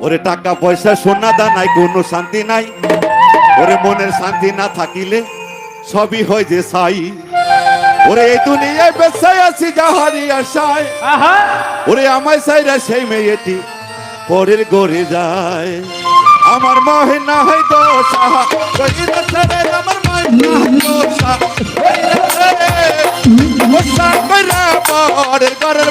ওরে টাকা পয়সা সোনা দানায় কোনো শান্তি নাই। ওরে মনের শান্তি না থাকিলে সবই হয় যে সাই। ওরে এই দুনিয়ায় বেসায় আছি যাহারি আশায়। আহা! ওরে আমায় সাইরা সেই মেয়েটি পরের গড়ে যায়। আমার মহে না হয় দোষা আমার মহে না হয় দোষা পরের গড়ের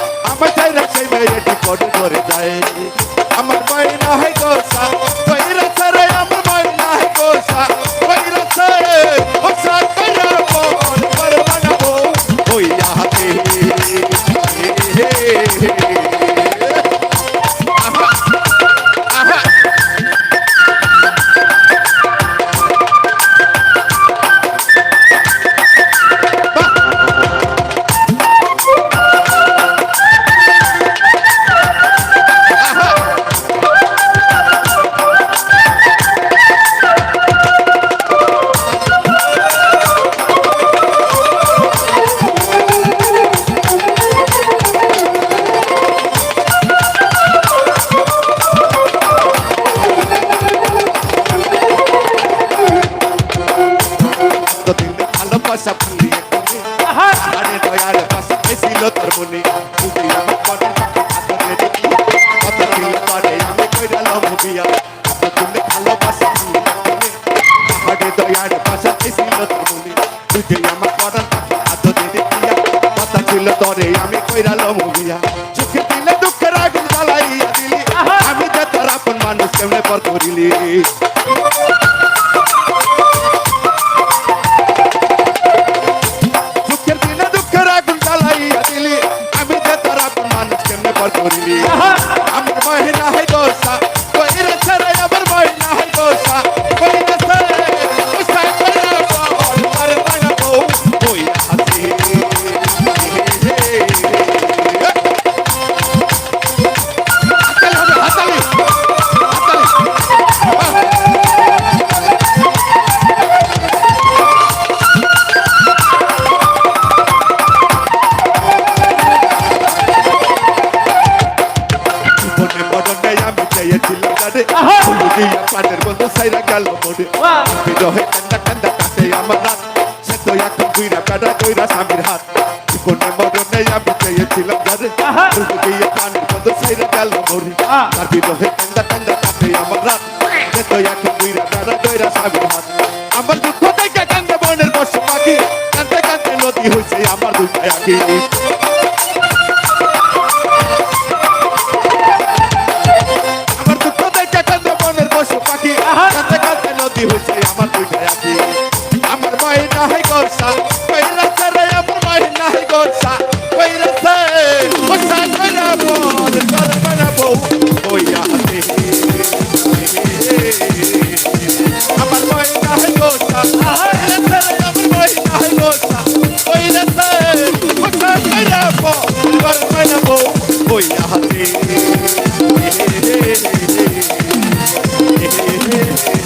বিয়া কতদিন ভালোবাসা ফুলিয়ে দয়ার পাশে ছিল তোর তুই আমার পরান আতরে দেখিয়া কথা ছিল তোরে আমি কইরালাম বিয়া সুখে দিলে দুঃখের আগুন জ্বালাইয়া দিলি আমি যে তোর আপন মানুষ কেমনে পর করিলি? মরণে আমি চেয়েছিলাম তারে! ফুলু দিয়া পাটের বন্ধু সাইরা গেল মোড়ে বিরহে কান্দা কান্দা কাছে আমার রাত সে তো এখন দুইরা পেড়া কইরা স্বামীর হাত জীবনে মরণে আমি চেয়েছিলাম তারে! ফুলু দিয়া পাটের বন্ধু সাইরা গেল মোড়ে আহ! তার বিরহে কান্দা কান্দা কাছে আমার রাত সে তো এখন দুইরা পেড়া কইরা স্বামীর হাত আমার দুঃখ থেকে কান্দে বনের পশু পাখি কান্দে কান্দে নদী হইছে আমার দুইটা আঁকি নাই গোসা। কইরা সারে আমার মাই নাই গোসা। কইরা সে গোসা কইরা বল কল্পনা বউ। কইয়া দে আমার মাই নাই গোসা। কইরা সারে আমার মাই নাই গোসা। কইরা সে গোসা কইরা বল কল্পনা বউ। কইয়া দে Yeah.